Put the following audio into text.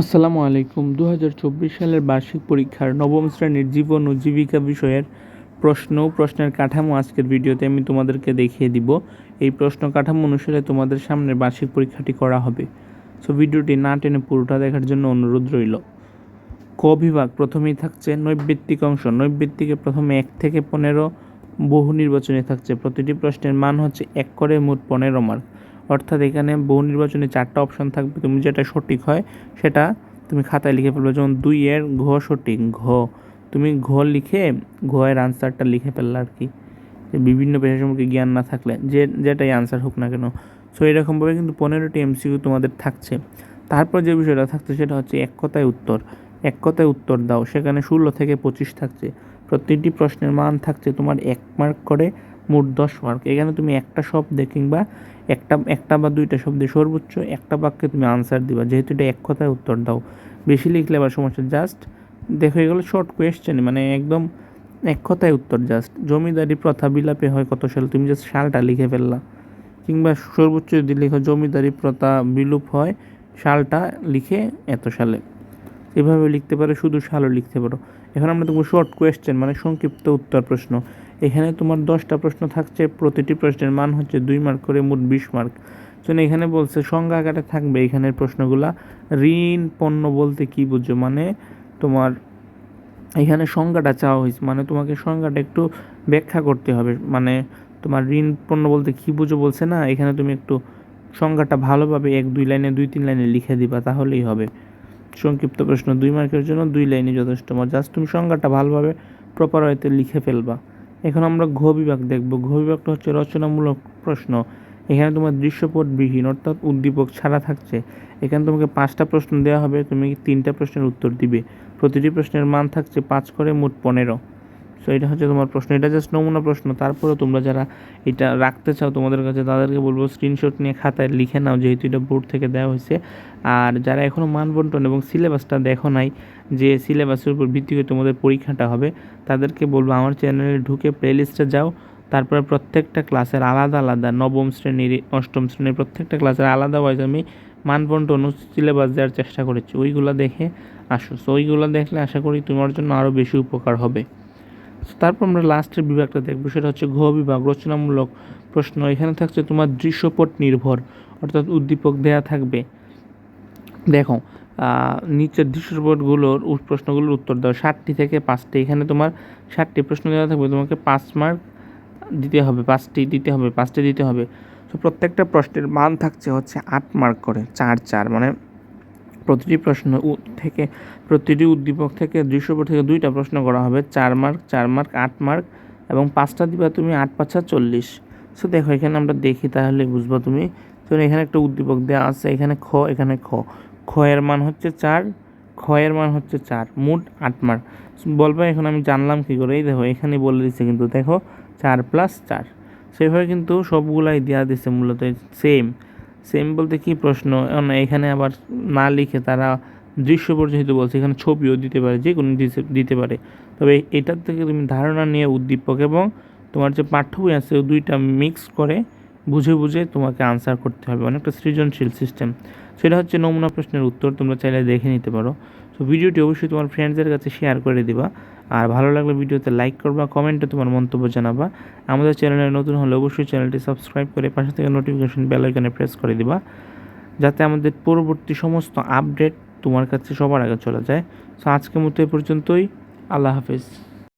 আসসালামু আলাইকুম। দু হাজার চব্বিশ সালের বার্ষিক পরীক্ষার নবম শ্রেণির জীবন ও জীবিকা বিষয়ের প্রশ্ন প্রশ্নের কাঠামো আজকের ভিডিওতে আমি তোমাদেরকে দেখিয়ে দিব। এই প্রশ্ন কাঠামো অনুসারে তোমাদের সামনে বার্ষিক পরীক্ষাটি করা হবে। সো ভিডিওটি না টেনে পুরোটা দেখার জন্য অনুরোধ রইল। ক বিভাগ প্রথমেই থাকছে নৈবৃত্তিক অংশ। নৈবৃত্তিকে প্রথমে এক থেকে পনেরো, বহু নির্বাচনে থাকছে। প্রতিটি প্রশ্নের মান হচ্ছে এক করে মোট পনেরো মার্ক। অর্থাৎ এখানে বহু নির্বাচনে চারটা অপশন থাকবে। তুমি যেটা সঠিক হয়, সেটা তুমি খাতায় লিখে ফেলবে। যেমন দুই এর ঘ সঠিক, ঘ। তুমি ঘ লিখে, ঘ এর আনসারটা লিখে ফেললে আর কি। বিভিন্ন পেশা সম্পর্কে জ্ঞান না থাকলে, যে যেটাই আনসার হোক না কেন। সো এরকমভাবে কিন্তু পনেরোটি এমসিকিউ তোমাদের থাকছে। তারপর যে বিষয়টা থাকছে, সেটা হচ্ছে এক কথায় উত্তর। এক কথায় উত্তর দাও, সেখানে ষোলো থেকে পঁচিশ থাকছে। প্রত্যেকটি প্রশ্নের মান থাকছে তোমার এক মার্ক করে মোট দশ মার্ক এখানে তুমি একটা শব্দে কিংবা একটা একটা বা দুইটা শব্দে সর্বোচ্চ একটা বাক্যে তুমি আনসার দিবা। যেহেতু এটা এক কথায় উত্তর দাও। বেশি লিখলে আবার সমস্যা। জাস্ট দেখো, এগুলো শর্ট কোয়েশ্চেন মানে একদম এক কথায় উত্তর জাস্ট জমিদারি প্রথা বিলাপে হয় কত সাল? তুমি জাস্ট সালটা লিখে ফেললা। কিংবা সর্বোচ্চ যদি লেখো, জমিদারি প্রথা বিলুপ হয়, সালটা লিখে এত সালে। এভাবে লিখতে পারো, শুধু সালও লিখতে পারো। এখন আমরা দেখব শর্ট কোয়েশ্চেন মানে সংক্ষিপ্ত উত্তর প্রশ্ন। এখানে তোমার দশটা প্রশ্ন থাকছে, প্রতিটি প্রশ্নের মান হচ্ছে দুই মার্ক করে মোট বিশ মার্ক শোনো এখানে বলছে, সংজ্ঞা আকারে থাকবে এখানের প্রশ্নগুলা। ঋণ পণ্য বলতে কি বুঝছ মানে তোমার এখানে সংজ্ঞাটা চাওয়া হয়েছে মানে তোমাকে সংজ্ঞাটা একটু ব্যাখ্যা করতে হবে। মানে তোমার ঋণ পণ্য বলতে কী বুঝো বলছে না? এখানে তুমি একটু সংজ্ঞাটা ভালোভাবে এক দুই লাইনে, দুই তিন লাইনে লিখে দিবা, তাহলেই হবে। সংক্ষিপ্ত প্রশ্ন, দুই মার্কের জন্য দুই লাইনে যথেষ্ট জাস্ট তুমি সংজ্ঞাটা ভালোভাবে প্রপার হয়তো লিখে ফেলবা। এখন আমরা ঘ বিভাগ দেখব। ঘ বিভাগটা হচ্ছে রচনামূলক প্রশ্ন। এখানে তোমার দৃশ্যপটবিহীন, অর্থাৎ উদ্দীপক ছাড়া থাকছে। এখানে তোমাকে পাঁচটা প্রশ্ন দেওয়া হবে, তুমি তিনটা প্রশ্নের উত্তর দিবে। প্রতিটি প্রশ্নের মান থাকছে পাঁচ করে মোট পনেরো। সো এটা হচ্ছে তোমার প্রশ্ন। এটা জাস্ট নমুনা প্রশ্ন। তারপরেও তোমরা যারা এটা রাখতে চাও তোমাদের কাছে, তাদেরকে বলব স্ক্রিনশট নিয়ে খাতায় লিখে নাও, যেহেতু এটা বোর্ড থেকে দেওয়া হয়েছে। আর যারা এখনও মান বন্টন এবং সিলেবাসটা দেখো নাই, যে সিলেবাসের উপর ভিত্তি করে তোমাদের পরীক্ষাটা হবে, তাদেরকে বলব আমার চ্যানেলে ঢুকে প্লেলিস্টে যাও। তারপরে প্রত্যেকটা ক্লাসের আলাদা আলাদা, নবম শ্রেণির, অষ্টম শ্রেণির প্রত্যেকটা ক্লাসের আলাদা ওয়াইজ আমি মান বন্টন সিলেবাস দেওয়ার চেষ্টা করেছি। ওইগুলো দেখে আসো। সো ওইগুলো দেখলে আশা করি তোমার জন্য আরও বেশি উপকার হবে। তারপর আমরা লাস্টের বিভাগটা দেখব, সেটা হচ্ছে ঘ বিভাগ, রচনামূলক প্রশ্ন। এখানে থাকছে তোমার দৃশ্যপট নির্ভর, অর্থাৎ উদ্দীপক দেয়া থাকবে। দেখো নিচের দৃশ্যপটগুলোর প্রশ্নগুলোর উত্তর দাও। ষাটটি থেকে পাঁচটি, এখানে তোমার ষাটটি প্রশ্ন দেওয়া থাকবে, তোমাকে পাঁচ মার্ক দিতে হবে, পাঁচটি দিতে হবে, পাঁচটি দিতে হবে। তো প্রত্যেকটা প্রশ্নের মান থাকছে হচ্ছে আট মার্ক করে, চার চার মানে প্রতিটি প্রশ্ন থেকে, প্রতিটি উদ্দীপক থেকে দৃশ্যপট থেকে দুইটা প্রশ্ন করা হবে। চার মার্ক চার মার্ক, আট মার্ক এবং পাঁচটা দিবা তুমি আট পাঁচা চল্লিশ। সো দেখো, এখানে আমরা দেখি তাহলে বুঝব তুমি। তো এখানে একটা উদ্দীপক দেওয়া আছে, এখানে খ এখানে খ। খ এর মান হচ্ছে চার, খ এর মান হচ্ছে চার, মোট আট মার্ক। বলবে এখন আমি জানলাম কী করে? এই দেখো এখানে বলে দিচ্ছে কিন্তু দেখো, চার প্লাস চার। সেভাবে কিন্তু সবগুলাই দেওয়া দিচ্ছে মূলত সেম সেম বলতে কি প্রশ্ন? এখানে আবার না লিখে তারা দৃশ্য যেহেতু বলছে, এখানে ছবিও দিতে পারে যে কোনো দিতে পারে। তবে এটার থেকে তুমি ধারণা নিয়ে উদ্দীপক এবং তোমার যে পাঠ্য বই আছে দুইটা মিক্স করে বুঝে বুঝে তোমাকে আনসার করতে হবে। অনেকটা সৃজনশীল সিস্টেম সেটা হচ্ছে নমুনা প্রশ্নের উত্তর তোমরা চাইলে দেখে নিতে পারো। তো ভিডিওটি অবশ্যই তোমার ফ্রেন্ডসদের কাছে শেয়ার করে দিবা। আর ভালো লাগলে ভিডিওতে লাইক করবা কমেন্টে তোমার মন্তব্য জানাবা। আমাদের চ্যানেলে নতুন হলে অবশ্যই চ্যানেলটি সাবস্ক্রাইব করে পাশে থেকে নোটিফিকেশন বেল আইকনে প্রেস করে দিবা, যাতে আমাদের পরবর্তী সমস্ত আপডেট তোমার কাছে সবার আগে চলে যায়। সো আজকের মতো এ পর্যন্তই, আল্লাহ হাফিজ।